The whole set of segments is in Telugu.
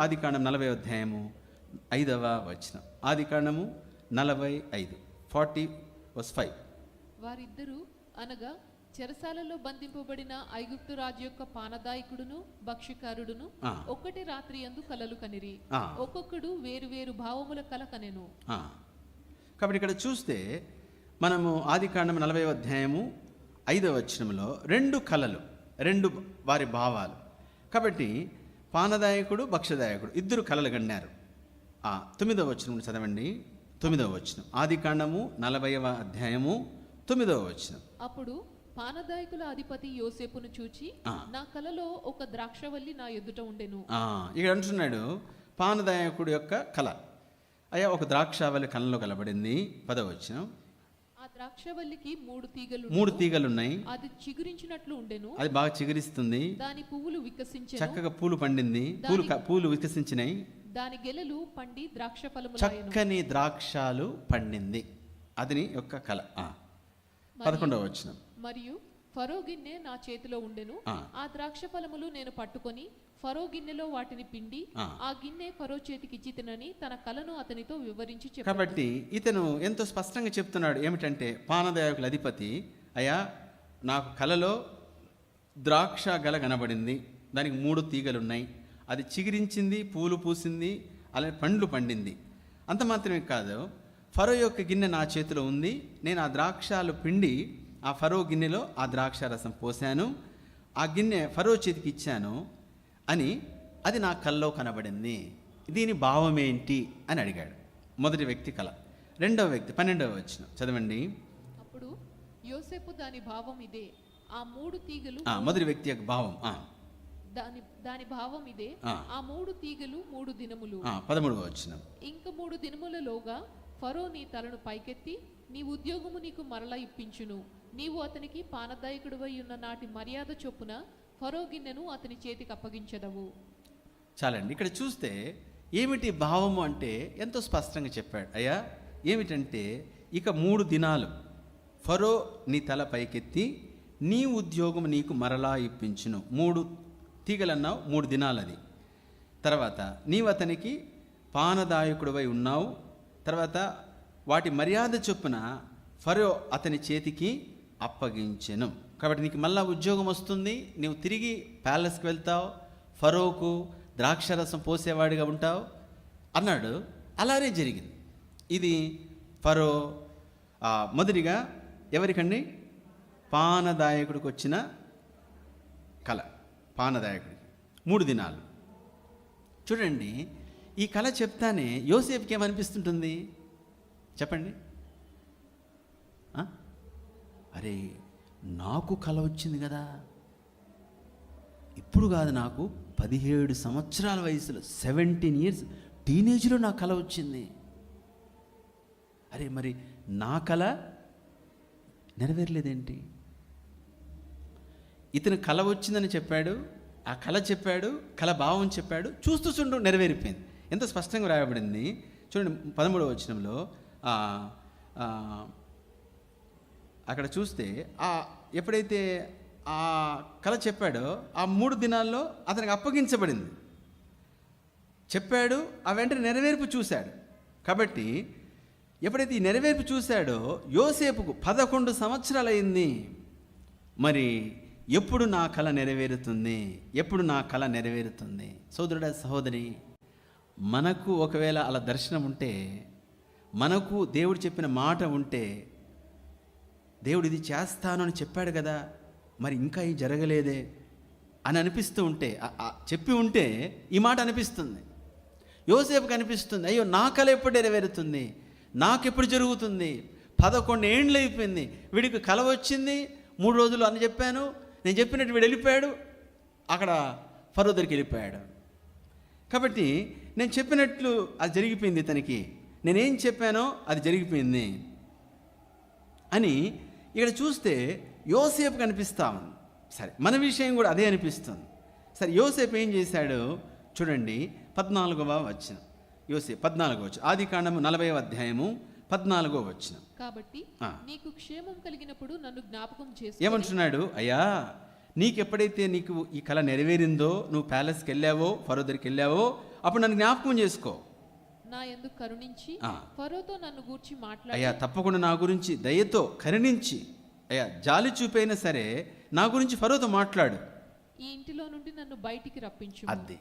ఆది కాండం నలభై అధ్యాయము ఐదవ వచనం ఆది కాండము నలభై ఐదు ఫార్టీ వస్ ఫైవ్ వారిద్దరూ అనగా చెరసాలలో బంధింపబడిన ఐగుప్తు రాజు యొక్క పానదాయకుడును భక్ష్యకారుడును ఆ. ఒక్కటి రాత్రి అందు కలలు కనిరి. ఒక్కొక్కడు వేరు వేరు భావముల కల కనెను. కాబట్టి ఇక్కడ చూస్తే మనము ఆది కాండం నలభై అధ్యాయము ఐదవ వచనంలో రెండు కళలు రెండు వారి భావాలు కాబట్టి పానదాయకుడు భక్షదాయకుడు ఇద్దరు కళలు గన్నారు ఆ తొమ్మిదవ వచనం చదవండి. తొమ్మిదవ వచనం. ఆది కాండము నలభైవ అధ్యాయము తొమ్మిదవ వచనం. అప్పుడు పానదాయకుల అధిపతి యోసేపును చూచి. నా కలలో ఒక ద్రాక్షవల్లి నా ఎదుట ఉండెను. ఇక్కడ అంటున్నాడు పానదాయకుడు యొక్క కళ. అయ్యా ఒక ద్రాక్షావళి కళ్ళలో కలబడింది. పదవ వచనం. ఆ ద్రాక్షవల్లికి మూడు తీగలు మూడు తీగలు ఉన్నాయి అది చిగురించినట్లు ఉండెను. అది బాగా చిగురిస్తుంది. దాని పువ్వులు వికసించెను. చక్కగా పూలు పండింది. పూలు పూలు వికసించినాయి. దాని గెలలు పండి ద్రాక్ష ఫలములాయను చక్కని ద్రాక్షాలు పండింది. అదిని యొక్క కళ. పదకొండవ వచనం. మరియు ఫరో గిన్నె నా చేతిలో ఉండెను. ఆ. ఆ ద్రాక్ష ఫలములు నేను పట్టుకొని ఫరో గిన్నెలో వాటిని పిండి ఆ. గిన్నె ఫరో చేతికి ఇచ్చి తినని తన కలను అతనితో వివరించి కాబట్టి ఇతను ఎంతో స్పష్టంగా చెప్తున్నాడు ఏమిటంటే పానదాయకుల అధిపతి అయ్యా నాకు కలలో ద్రాక్ష గల కనబడింది. దానికి మూడు తీగలు ఉన్నాయి అది చిగిరించింది పూలు పూసింది అలాగే పండ్లు పండింది. అంత మాత్రమే కాదు ఫరో యొక్క గిన్నె నా చేతిలో ఉంది. నేను ఆ ద్రాక్షాలు పిండి ఆ ఫరో గిన్నెలో ఆ ద్రాక్ష రసం పోసాను. ఆ గిన్నె ఫరో చేతికి ఇచ్చాను. అని అది నా కల్లో కనబడింది. దీని భావం ఏంటి అని అడిగాడు. మొదటి వ్యక్తి కళ రెండవ వ్యక్తి పన్నెండవ వచ్చిన చదవండి. అప్పుడు యోసేపు దాని భావం ఇదే. ఆ మూడు తీగలు ఆ, మొదటి వ్యక్తి యొక్క భావం దాని దాని భావం ఇదే. ఆ. మూడు తీగలు మూడు దినములు. పదమూడవ వచ్చిన ఇంక మూడు దినములలోగా ఫరో నీ తలను పైకెత్తి నీ ఉద్యోగము నీకు మరలా ఇప్పించును. నీవు అతనికి పానదాయకుడివై ఉన్న నాటి మర్యాద చొప్పున ఫరో గిన్నెను అతని చేతికి అప్పగించదవు. చాలండి. ఇక్కడ చూస్తే ఏమిటి భావము అంటే ఎంతో స్పష్టంగా చెప్పాడు. అయ్యా ఏమిటంటే ఇక మూడు దినాలు ఫరో నీ తల పైకెత్తి నీ ఉద్యోగం నీకు మరలా ఇప్పించును. మూడు తీగలన్నావు మూడు దినాలు అది తర్వాత నీవు అతనికి పానదాయకుడివై ఉన్నావు. తర్వాత వాటి మర్యాద చొప్పున ఫరో అతని చేతికి అప్పగించెను. కాబట్టి నీకు మళ్ళా ఉద్యోగం వస్తుంది నువ్వు తిరిగి ప్యాలెస్కి వెళ్తావు ఫరోకు ద్రాక్షరసం పోసేవాడిగా ఉంటావు అన్నాడు. అలానే జరిగింది. ఇది ఫరో మొదటిగా ఎవరికండి? పానదాయకుడికి వచ్చిన కళ పానదాయకుడికి. మూడు దినాలు. చూడండి ఈ కళ చెప్తానే యోసేపుకి ఏమనిపిస్తుంటుంది? చెప్పండి. అరే నాకు కళ వచ్చింది కదా. ఇప్పుడు కాదు నాకు పదిహేడు సంవత్సరాల వయసులో సెవెంటీన్ ఇయర్స్ టీనేజ్లో నా కళ వచ్చింది. అరే మరి నా కళ నెరవేరలేదేంటి? ఇతను కళ వచ్చిందని చెప్పాడు ఆ కళ చెప్పాడు కళ భావం చెప్పాడు చూస్తూ చూడు నెరవేరిపోయింది. ఎంత స్పష్టంగా రాయబడింది. చూడండి పదమూడవ వచనంలో అక్కడ చూస్తే ఆ ఎప్పుడైతే ఆ కళ చెప్పాడో ఆ మూడు దినాల్లో అతనికి అప్పగించబడింది. చెప్పాడు ఆ వెంటనే నెరవేర్పు చూశాడు. కాబట్టి ఎప్పుడైతే ఈ నెరవేర్పు చూశాడో యోసేపుకు పదకొండు సంవత్సరాలు అయింది మరి ఎప్పుడు నా కళ నెరవేరుతుంది? ఎప్పుడు నా కళ నెరవేరుతుంది? సోదరుడ సహోదరి మనకు ఒకవేళ అలా దర్శనం ఉంటే మనకు దేవుడు చెప్పిన మాట ఉంటే దేవుడు ఇది చేస్తాను అని చెప్పాడు కదా మరి ఇంకా ఇది జరగలేదే అని అనిపిస్తూ ఉంటే చెప్పి ఉంటే ఈ మాట అనిపిస్తుంది. యోసేపుకి అనిపిస్తుంది అయ్యో నా కళ ఎప్పుడు నెరవేరుతుంది? నాకెప్పుడు జరుగుతుంది? పదకొండు ఏండ్లు అయిపోయింది వీడికి కళ వచ్చింది మూడు రోజులు అని చెప్పాను నేను చెప్పినట్టు వీడు వెళ్ళిపోయాడు అక్కడ ఫరో దగ్గరికి వెళ్ళిపోయాడు. కాబట్టి నేను చెప్పినట్లు అది జరిగిపోయింది ఇతనికి. నేనేం చెప్పానో అది జరిగిపోయింది. అని ఇక్కడ చూస్తే యోసేపు కనిపిస్తా. ఉంది సరే మన విషయం కూడా అదే అనిపిస్తుంది. సరే యోసేపు ఏం చేశాడు? చూడండి పద్నాలుగవ వచ్చిన యోసేపు పద్నాలుగో వచ్చిన ఆది కాండము నలభై అధ్యాయము పద్నాలుగో వచ్చిన కాబట్టి. నీకు క్షేమం కలిగినప్పుడు నన్ను జ్ఞాపకం చేసు ఏమంటున్నాడు? అయ్యా నీకు ఎప్పుడైతే నీకు ఈ కళ నెరవేరిందో నువ్వు ప్యాలెస్కి వెళ్ళావో ఫరో దగ్గరికి వెళ్ళావో అప్పుడు నన్ను జ్ఞాపకం చేసుకో. నా ఎందుకు కరుణించి. ఫరోతో నన్ను గూర్చి మాట్లాడి. అయ్యా తప్పకుండా నా గురించి దయతో కరుణించి అయ్యా జాలి చూపైనా సరే నా గురించి ఫరోతో మాట్లాడు. ఈ ఇంటిలో నుండి నన్ను బయటికి రప్పించు అద్దె.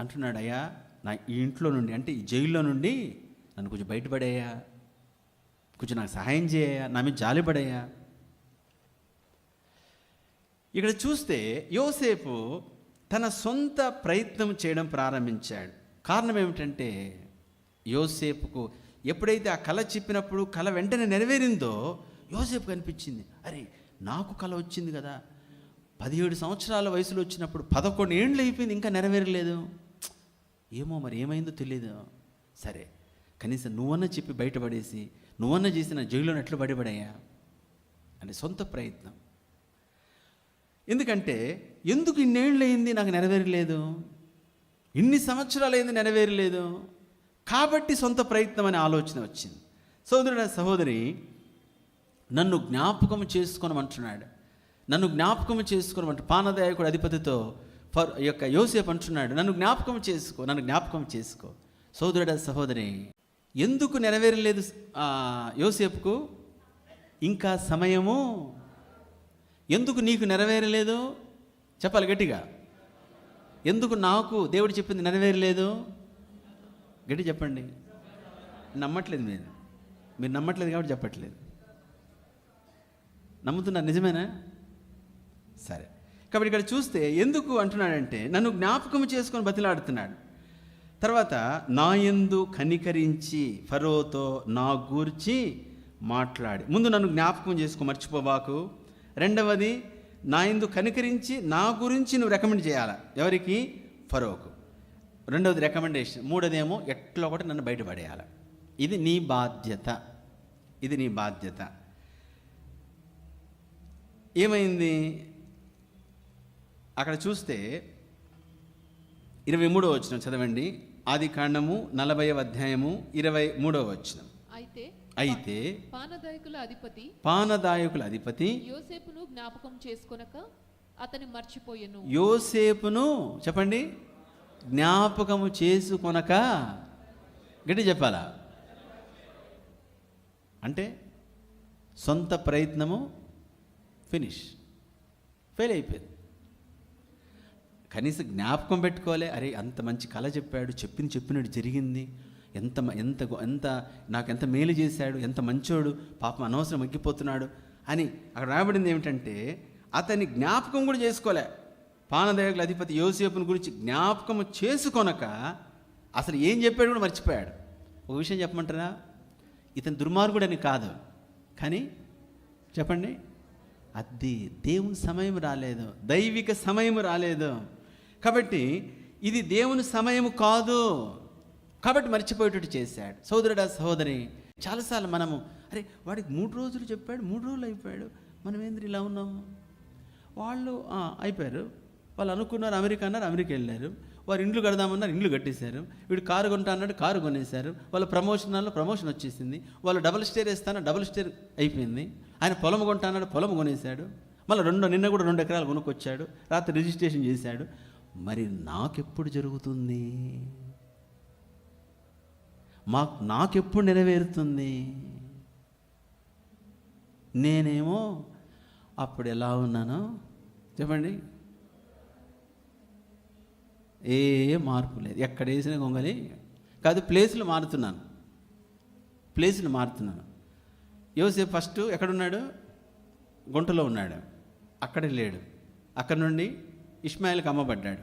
అంటున్నాడు అయ్యా నా ఈ ఇంట్లో నుండి అంటే ఈ జైల్లో నుండి నన్ను కొంచెం బయటపడేయా కొంచెం నాకు సహాయం చేయయా నా మీద జాలిపడయ్యా ఇక్కడ చూస్తే యోసేపు తన సొంత ప్రయత్నం చేయడం ప్రారంభించాడు. కారణం ఏమిటంటే యోసేపుకు ఎప్పుడైతే ఆ కళ చెప్పినప్పుడు కళ వెంటనే నెరవేరిందో యోసేపు కనిపించింది అరే నాకు కళ వచ్చింది కదా. పదిహేడు సంవత్సరాల వయసులో వచ్చినప్పుడు పదకొండు ఏండ్లు అయిపోయింది ఇంకా నెరవేరలేదు. ఏమో మరి ఏమైందో తెలియదు సరే కనీసం నువ్వన్నా చెప్పి బయటపడేసి నువ్వన్నా చేసిన జైల్లో ఎట్లు బయటపడయ్యా అనే సొంత ప్రయత్నం. ఎందుకంటే ఎందుకు ఇన్నేళ్ళు అయింది నాకు నెరవేరలేదు? ఇన్ని సంవత్సరాలు అయింది నెరవేరలేదు. కాబట్టి సొంత ప్రయత్నం అనే ఆలోచన వచ్చింది. సోదరుడు సహోదరి నన్ను జ్ఞాపకం చేసుకోనమంటున్నాడు. నన్ను జ్ఞాపకం చేసుకోనమంటు పానదాయకుడు అధిపతితో ఫర్ యొక్క యోసేపు అంటున్నాడు. నన్ను జ్ఞాపకం చేసుకో నన్ను జ్ఞాపకం చేసుకో. సోదరుడ సహోదరి ఎందుకు నెరవేరలేదు యోసేపుకు? ఇంకా సమయము? ఎందుకు నీకు నెరవేరలేదు? చెప్పాలి గట్టిగా. ఎందుకు నాకు దేవుడు చెప్పింది నెరవేరలేదు? గట్టి చెప్పండి. నమ్మట్లేదు మీరు. మీరు నమ్మట్లేదు కాబట్టి చెప్పట్లేదు. నమ్ముతున్నారు. నిజమేనా? సరే. కాబట్టి ఇక్కడ చూస్తే ఎందుకు అంటున్నాడంటే నన్ను జ్ఞాపకం చేసుకొని బతిలాడుతున్నాడు. తర్వాత నా ఎందు కనికరించి ఫరోతో నా గూర్చి మాట్లాడి. ముందు నన్ను జ్ఞాపకం చేసుకో మర్చిపోబాకు. రెండవది నా ఎందు కనికరించి నా గురించి నువ్వు రికమెండ్ చేయాలా? ఎవరికి? ఫరోకు. రెండవది రికమెండేషన్ మూడోదేమో ఎట్లా ఒకటి నన్ను బయటపడేయాలి ఇది నీ బాధ్యత. ఇది నీ బాధ్యత. ఏమైంది? అక్కడ చూస్తే ఇరవై మూడో వచ్చిన చదవండి. ఆది కాండము నలభై అధ్యాయము ఇరవై మూడవ వచ్చిన అయితే అయితే పానదాయకుల అధిపతి పానదాయకుల అధిపతి యోసేపును జ్ఞాపకం చేసుకొనక అతని మర్చిపోయెను. యోసేపును చెప్పండి. జ్ఞాపకము చేసుకొనక గట్టి చెప్పాలా? అంటే సొంత ప్రయత్నము ఫినిష్. ఫెయిల్ అయిపోయింది. కనీసం జ్ఞాపకం పెట్టుకోలే అరే అంత మంచి కళ చెప్పాడు చెప్పింది చెప్పినట్టు జరిగింది. ఎంత ఎంత ఎంత నాకు ఎంత మేలు చేశాడు ఎంత మంచోడు పాపం అనవసరం మగ్గిపోతున్నాడు అని అక్కడ రాబడింది ఏమిటంటే అతని జ్ఞాపకం కూడా చేసుకోలే. పానదేగల అధిపతి యోసేపుని గురించి జ్ఞాపకం చేసుకొనక అసలు ఏం చెప్పాడు కూడా మర్చిపోయాడు. ఒక విషయం చెప్పమంటారా? ఇతను దుర్మార్గుడని కాదు. కానీ చెప్పండి. అది దేవుని సమయం రాలేదు. దైవిక సమయం రాలేదు. కాబట్టి ఇది దేవుని సమయం కాదు. కాబట్టి మర్చిపోయేటట్టు చేశాడు. సోదరుడా సహోదరి చాలాసార్లు మనము అరే వాడికి మూడు రోజులు చెప్పాడు మూడు రోజులు అయిపోయాడు. మనం ఏంద్ర ఇలా ఉన్నాము? వాళ్ళు అయిపోయారు. వాళ్ళు అనుకున్నారు అమెరికా అన్నారు అమెరికా వెళ్ళారు. వారు ఇండ్లు కడదామన్నారు ఇండ్లు కట్టేశారు. వీడు కారు కొంటా అన్నాడు కారు కొనేశారు. వాళ్ళ ప్రమోషన్లో ప్రమోషన్ వచ్చేసింది. వాళ్ళు డబుల్ స్టేర్ వేస్తాను డబుల్ స్టేర్ అయిపోయింది. ఆయన పొలం కొంటా అన్నాడు పొలం కొనేశాడు. మళ్ళీ రెండు నిన్న కూడా రెండు ఎకరాలు కొనుక్కొచ్చాడు. రాత్రి రిజిస్ట్రేషన్ చేశాడు. మరి నాకెప్పుడు జరుగుతుంది? మాకు నాకెప్పుడు నెరవేరుతుంది? నేనేమో అప్పుడు ఎలా ఉన్నానో చెప్పండి. ఏ మార్పు లేదు. ఎక్కడ వేసిన గొంగలి. కాదు ప్లేసులు మారుతున్నాను. ప్లేసులు మారుతున్నాను. యోసేపు ఫస్ట్ ఎక్కడున్నాడు? గుంటలో ఉన్నాడు. అక్కడ లేడు. అక్కడ నుండి ఇస్మాయిల్కి అమ్మబడ్డాడు.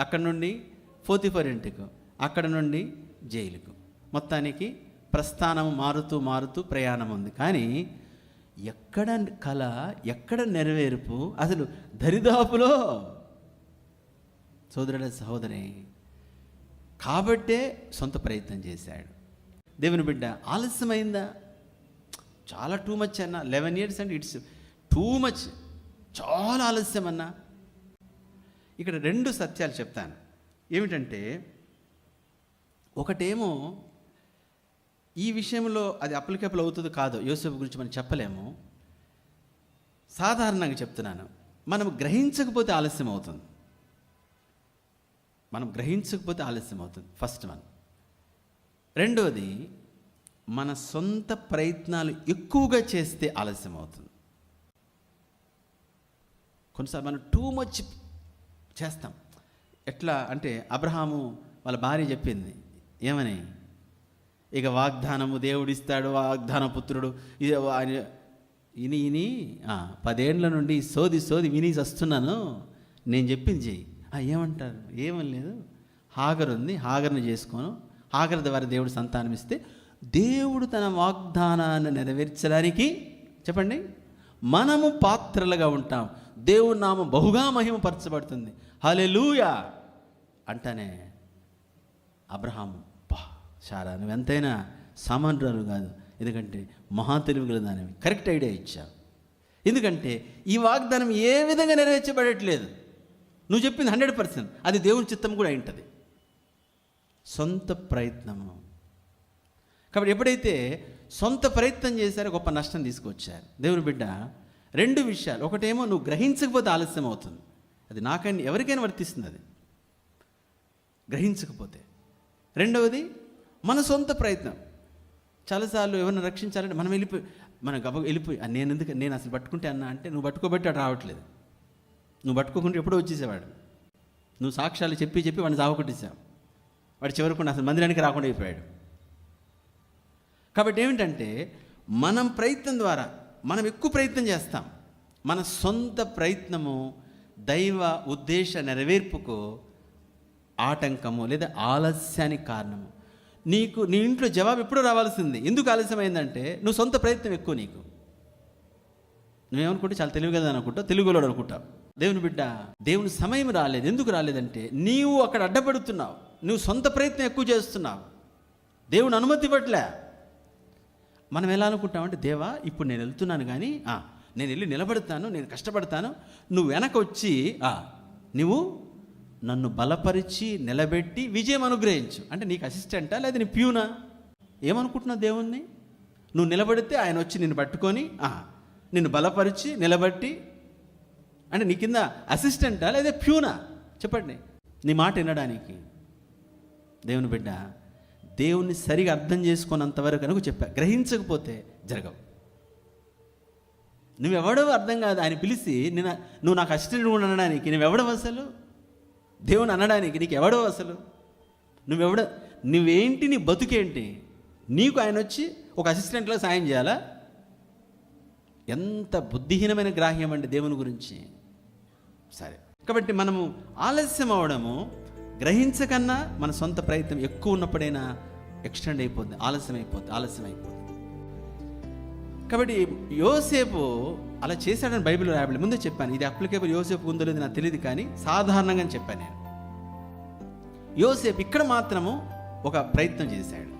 అక్కడ నుండి ఫోతిఫర్ ఇంటికి అక్కడ నుండి జైలుకు. మొత్తానికి ప్రస్థానం మారుతూ మారుతూ ప్రయాణం ఉంది. కానీ ఎక్కడ కళ ఎక్కడ నెరవేర్పు? అసలు దరిదాపులో సోదరుడ సహోదరి కాబట్టే సొంత ప్రయత్నం చేశాడు. దేవుని బిడ్డ ఆలస్యమైందా? చాలా టూ మచ్ అన్న. Eleven years and it's too much చాలా ఆలస్యం అన్నా ఇక్కడ రెండు సత్యాలు చెప్తాను. ఏమిటంటే ఒకటేమో ఈ విషయంలో అది అప్లికేబుల్ అవుతుంది కాదో యోసేపు గురించి మనం చెప్పలేము. సాధారణంగా చెప్తున్నాను. మనం గ్రహించకపోతే ఆలస్యం అవుతుంది. మనం గ్రహించకపోతే ఆలస్యం అవుతుంది. ఫస్ట్ వన్ రెండవది మన సొంత ప్రయత్నాలు ఎక్కువగా చేస్తే ఆలస్యం అవుతుంది. కొన్నిసార్లు మనం టూ మచ్ చేస్తాం. ఎట్లా అంటే అబ్రహాము వాళ్ళ భార్య చెప్పింది ఏమని? ఇక వాగ్దానము దేవుడిస్తాడు వాగ్దాన పుత్రుడు ఇది ఆయన ఇని ఇని పదేండ్ల నుండి సోది సోది విని వస్తున్నాను నేను చెప్పింది చెయ్యి. ఏమంటారు? ఏమని లేదు. హాగర్ ఉంది. హాగర్ని చేసుకోను. హాగర్ ద్వారా దేవుడు సంతానం ఇస్తే దేవుడు తన వాగ్దానాన్ని నెరవేర్చడానికి చెప్పండి. మనము పాత్రలుగా ఉంటాం. దేవుడు నామ బహుగా మహిమపరచబడుతుంది. హలెలూయా అంటనే అబ్రహాం బా షారా నువ్వు ఎంతైనా సామాన్యురాలు కాదు. ఎందుకంటే మహా తెలివిగల దానివి. కరెక్ట్ ఐడియా ఇచ్చావు. ఎందుకంటే ఈ వాగ్దానం ఏ విధంగా నెరవేర్చబడట్లేదు. నువ్వు చెప్పింది హండ్రెడ్ పర్సెంట్. అది దేవుని చిత్తం కూడా ఉంటుంది. సొంత ప్రయత్నము కాబట్టి ఎప్పుడైతే సొంత ప్రయత్నం చేశారో గొప్ప నష్టం తీసుకొచ్చారు. దేవుని బిడ్డ రెండు విషయాలు. ఒకటేమో నువ్వు గ్రహించకపోతే ఆలస్యం అవుతుంది. అది నాకైనా ఎవరికైనా వర్తిస్తుంది అది. గ్రహించకపోతే. రెండవది మన సొంత ప్రయత్నం. చాలాసార్లు ఎవరిని రక్షించాలంటే మనం వెళ్ళిపోయి మన గబ వెళ్ళిపోయి నేను ఎందుకు నేను అసలు పట్టుకుంటే అన్నా అంటే నువ్వు పట్టుకోబట్టి అటు రావట్లేదు. నువ్వు పట్టుకోకుండా ఎప్పుడో వచ్చేసేవాడు. నువ్వు సాక్ష్యాలు చెప్పి చెప్పి వాడిని సావకొట్టేసావు వాడు చివరికి అసలు మందిరానికి రాకుండా అయిపోయాడు. కాబట్టి ఏమిటంటే మనం ప్రయత్నం ద్వారా మనం ఎక్కువ ప్రయత్నం చేస్తాం. మన సొంత ప్రయత్నము దైవ ఉద్దేశ నెరవేర్పుకు ఆటంకము లేదా ఆలస్యానికి కారణము. నీకు నీ ఇంట్లో జవాబు ఎప్పుడూ రావాల్సింది. ఎందుకు ఆలస్యమైందంటే నువ్వు సొంత ప్రయత్నం ఎక్కువ నీకు. నువ్వేమనుకుంటే చాలా తెలివి కదా అనుకుంటావు తెలుగులో అనుకుంటావు. దేవుని బిడ్డ దేవుని సమయం రాలేదు. ఎందుకు రాలేదంటే నీవు అక్కడ అడ్డపడుతున్నావు. నువ్వు సొంత ప్రయత్నం ఎక్కువ చేస్తున్నావు. దేవుని అనుమతి ఇవ్వట్లే. మనం ఎలా అనుకుంటామంటే దేవా ఇప్పుడు నేను వెళ్తున్నాను కానీ నేను వెళ్ళి నిలబడతాను నేను కష్టపడతాను. నువ్వు వెనక వచ్చి ఆ, నువ్వు నన్ను బలపరిచి నిలబెట్టి విజయం అనుగ్రహించు. అంటే నీకు అసిస్టెంటా లేదా నీ ప్యూనా? ఏమనుకుంటున్నావు దేవుణ్ణి? నువ్వు నిలబడితే ఆయన వచ్చి నిన్ను పట్టుకొని నిన్ను బలపరిచి నిలబెట్టి అంటే నీ కింద అసిస్టెంటా లేదా ప్యూనా? చెప్పండి. నీ మాట వినడానికి. దేవుని బిడ్డ దేవుణ్ణి సరిగా అర్థం చేసుకున్నంతవరకు కనుక చెప్పా. గ్రహించకపోతే జరగవు. నువ్వెవడో అర్థం కాదు. ఆయన పిలిచి నేను నువ్వు నాకు అసిస్టెంట్ కూడా అనడానికి నువ్వెవడవు అసలు? దేవుని అనడానికి నీకు ఎవడో అసలు? నువ్వెవడ నువ్వేంటి? నీ బతుకేంటి? నీకు ఆయన వచ్చి ఒక అసిస్టెంట్లో సాయం చేయాలా? ఎంత బుద్ధిహీనమైన గ్రాహ్యం అండి దేవుని గురించి. సరే. కాబట్టి మనము ఆలస్యం అవడము గ్రహించకన్నా మన సొంత ప్రయత్నం ఎక్కువ ఉన్నప్పుడైనా ఎక్స్టెండ్ అయిపోద్ది ఆలస్యం అయిపోద్ది ఆలస్యం అయిపోద్ది కాబట్టి యోసేపు అలా చేశాడని బైబిల్ రాయబడి ముందే చెప్పాను ఇది అప్లికేబుల్ యోసేపు ఉందో లేదో నాకు తెలియదు కానీ సాధారణంగా చెప్పాను నేను. యోసేపు ఇక్కడ మాత్రము ఒక ప్రయత్నం చేశాడు.